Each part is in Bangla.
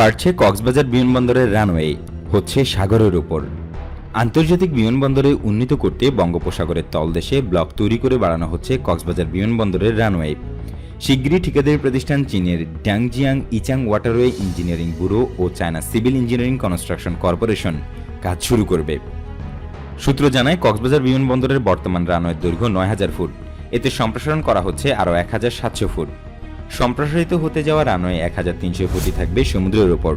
বাড়ছে কক্সবাজার বিমানবন্দরের রানওয়ে, হচ্ছে সাগরের উপর। আন্তর্জাতিক বিমানবন্দরে উন্নীত করতে বঙ্গোপসাগরের তলদেশে ব্লক তৈরি করে বাড়ানো হচ্ছে কক্সবাজার বিমানবন্দরের রানওয়ে। শিগগিরই ঠিকাদারি প্রতিষ্ঠান চীনের Dangjiang Yichang waterway engineering bureau ও China civil engineering construction corporation কাজ শুরু করবে। সূত্র জানায়, কক্সবাজার বিমানবন্দরের বর্তমান রানওয়ের দৈর্ঘ্য নয় হাজার ফুট। এতে সম্প্রসারণ করা হচ্ছে আরও এক হাজার সাতশো ফুট। সম্প্রসারিত হতে যাওয়া রানওয়ে এক হাজার তিনশো ফুটই থাকবে সমুদ্রের ওপর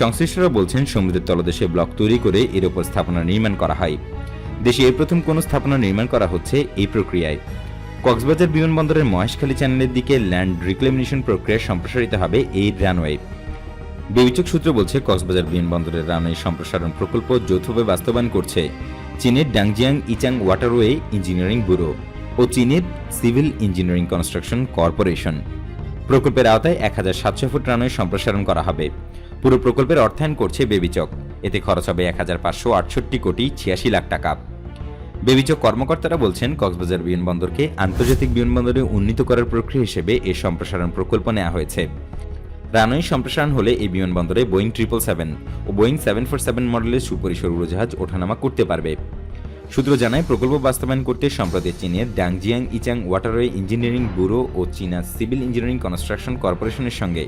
সংশ্লিষ্টরা বলছেন, সমুদ্রের তলদেশে ব্লক তৈরি করে এর ওপর স্থাপনা নির্মাণ করা হয়। দেশে এই প্রথম কোনো স্থাপনা নির্মাণ করা হচ্ছে এই প্রক্রিয়ায়। কক্সবাজার বিমানবন্দরের মহেশখালী চ্যানেলের দিকে ল্যান্ড রিক্লেমিনেশন প্রক্রিয়া সম্প্রসারিত হবে এই রানওয়ে। বিবেচক সূত্র বলছে, কক্সবাজার বিমানবন্দরের রানওয়ে সম্প্রসারণ প্রকল্প যৌথভাবে বাস্তবায়ন করছে চীনের Dangjiang Yichang waterway engineering bureau ও চীনের সিভিল ইঞ্জিনিয়ারিং কনস্ট্রাকশন কর্পোরেশন। প্রকল্পের আওতায় এক হাজার সাতশো ফুট রানওয়ে সম্প্রসারণ করা হবে। পুরো প্রকল্পের অর্থায়ন করছে বেবিচক এতে খরচ হবে এক হাজার পাঁচশো আটষট্টি কোটি ছিয়াশি লাখ টাকা। বেবিচক কর্মকর্তারা বলছেন, কক্সবাজার বিমানবন্দরকে আন্তর্জাতিক বিমানবন্দরে উন্নীত করার প্রক্রিয়া হিসেবে এ সম্প্রসারণ প্রকল্প নেওয়া হয়েছে। রানওয়ে সম্প্রসারণ হলে এই বিমানবন্দরে বোয়িং ট্রিপল সেভেন ও বোয়িং সেভেন ফোর সেভেন মডেলের সুপরিসর উড়োজাহাজ ওঠানামা করতে পারবে। সূত্র জানায়, প্রকল্প বাস্তবায়ন করতে সম্প্রতি চীনের Dangjiang Yichang waterway engineering bureau ও চীনা সিভিল ইঞ্জিনিয়ারিং কনস্ট্রাকশন কর্পোরেশনের সঙ্গে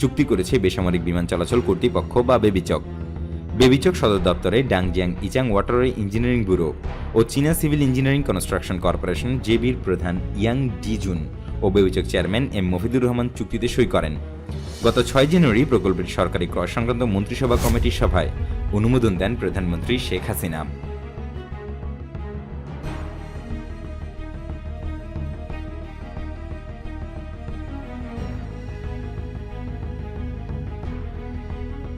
চুক্তি করেছে বেসামরিক বিমান চলাচল কর্তৃপক্ষ বা বেবিচক। বেবিচক সদর দপ্তরে Dangjiang Yichang waterway engineering bureau ও চীনা সিভিল ইঞ্জিনিয়ারিং কনস্ট্রাকশন কর্পোরেশন জেবির প্রধান ইয়াং ডিজুন ও বেবিচক চেয়ারম্যান এম মফিদুর রহমান চুক্তিতে সই করেন। গত ছয় জানুয়ারি প্রকল্পের সরকারি ক্রয় সংক্রান্ত মন্ত্রিসভা কমিটির সভায় অনুমোদন দেন প্রধানমন্ত্রী শেখ হাসিনা।